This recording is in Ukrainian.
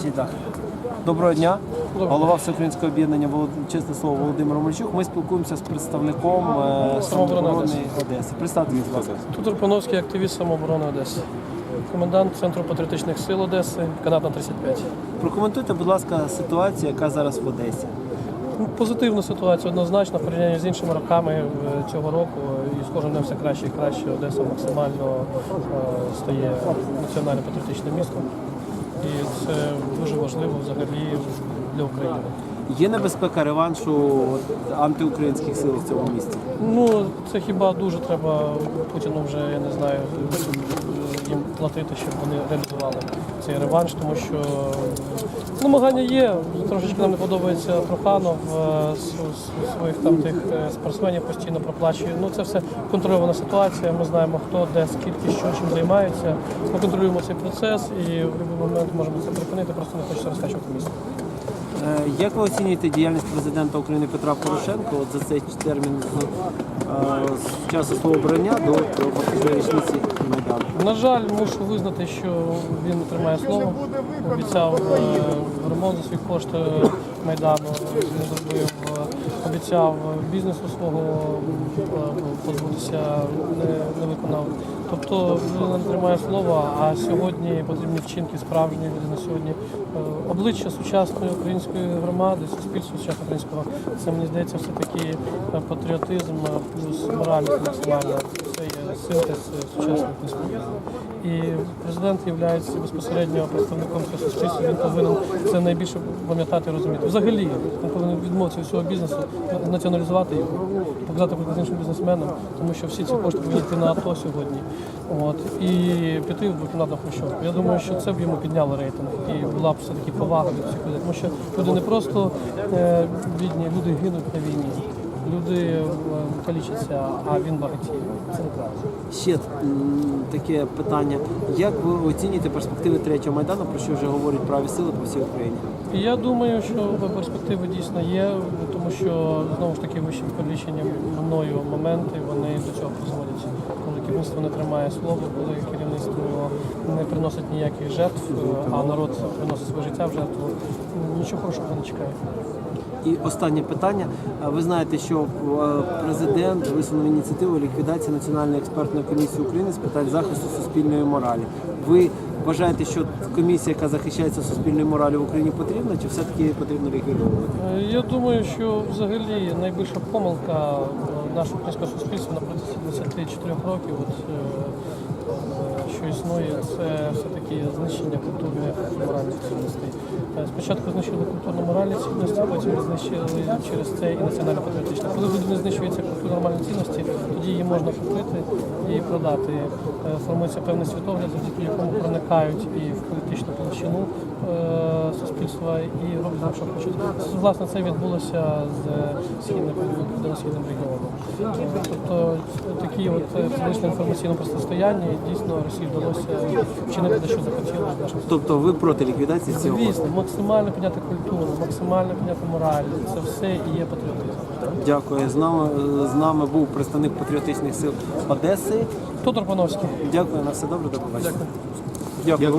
Так. Доброго дня. Голова Всеукраїнського об'єднання чесне слово Володимир Мальчук. Ми спілкуємося з представником е, самооборони Одеси. Представте, будь ласка. Тут Рупановський активіст самооборони Одеси. Комендант Центру патріотичних сил Одеси, канат на 35. Прокоментуйте, будь ласка, ситуацію, яка зараз в Одесі. Ну, Позитивна ситуація однозначно в порівнянні з іншими роками е, цього року. І з кожним днем все краще і краще. Одеса максимально е, стає національно патріотичним містом. І це дуже важливо взагалі для України. Є небезпека реваншу антиукраїнських сил в цьому місці? Ну, це хіба дуже треба Путіну вже, я не знаю, їм платити, щоб вони реалізували цей реванш, тому що намагання є. Трошечки нам не подобається Труханов е, своїх там тих е, спортсменів постійно проплачує. Ну це все контрольована ситуація. Ми знаємо, хто де, скільки, що чим займається. Ми контролюємо цей процес і в будь-який момент можемо це припинити, просто не хочеться розкачувати місто. Е, Як ви оцінюєте діяльність президента України Петра Порошенка от за цей термін з, е, часу свого обрання до, фактичної річниці? На жаль, мушу визнати, що він не тримає слово. Обіцяв е, ремонт за свої кошти Майдану, не зробив, е, обіцяв бізнесу свого е, позбутися, не, не виконав. Тобто людина не тримає слова, а сьогодні потрібні вчинки справжньої людини. Сьогодні е, обличчя сучасної української громади, суспільства сучасного українського. Це мені здається все таки е, патріотизм е, плюс моральність максимальна. Синтез е, сучасної. І президент є безпосередньо представником цього суспільства. Він повинен це найбільше пам'ятати і розуміти. Взагалі він повинен відмовитися від всього бізнесу, націоналізувати його, показати приклад іншим бізнесменам, тому що всі ці кошти повинні йти на АТО сьогодні. От і піти в двокімнатну хрущовку. Я думаю, що це б йому підняло рейтинг і була б все таки повага до цих людей. Тому що люди не просто е, бідні, люди гинуть на війні. Люди е, калічаться, а він багатіє. Це неправильно. Ще таке питання. Як ви оцінюєте перспективи третього майдану, про що вже говорять праві сили по всій Україні? Я думаю, що перспективи дійсно є, тому що знову ж таки вищі перелічені мною моменти вони до цього призводять. Коли керівництво не тримає слово, коли керівництво не приносить ніяких жертв, а народ приносить своє життя в жертву, нічого хорошого не чекає. І останнє питання. Ви знаєте, що е, президент висунув ініціативу ліквідації Національної експертної комісії України з питань захисту суспільної моралі. Ви вважаєте, що комісія, яка захищається суспільною моралі в Україні, потрібна, чи все-таки потрібно ліквідовувати? Е, Я думаю, що взагалі найбільша помилка нашого українського суспільства на протязі 24 років, от, е, що існує, це все-таки знищення культурних моральних цінностей. Е, Спочатку знищили культурно-моральні цінності, потім знищили через це і національно-патріотичне. Коли в людини знищуються культурно-моральні цінності, тоді її можна купити і продати. Е, Формується певний світогляд, завдяки якому проникають і в політичну площину е, суспільства і роблять нам, що хочуть. Власне, це відбулося з східним регіоном. Тобто такі от е, фізичне інформаційне протистояння і дійсно Росії вдалося вчинити те, що захотіли нашим Тобто ви проти ліквідації цього? Звісно, максимально підняти культуру, максимально підняти мораль. Це все і є патріотизм. Дякую. З нами з нами був представник патріотичних сил Одеси. Тодор Пановський. Дякую на все добре. До побачення. Дякую. Дякую.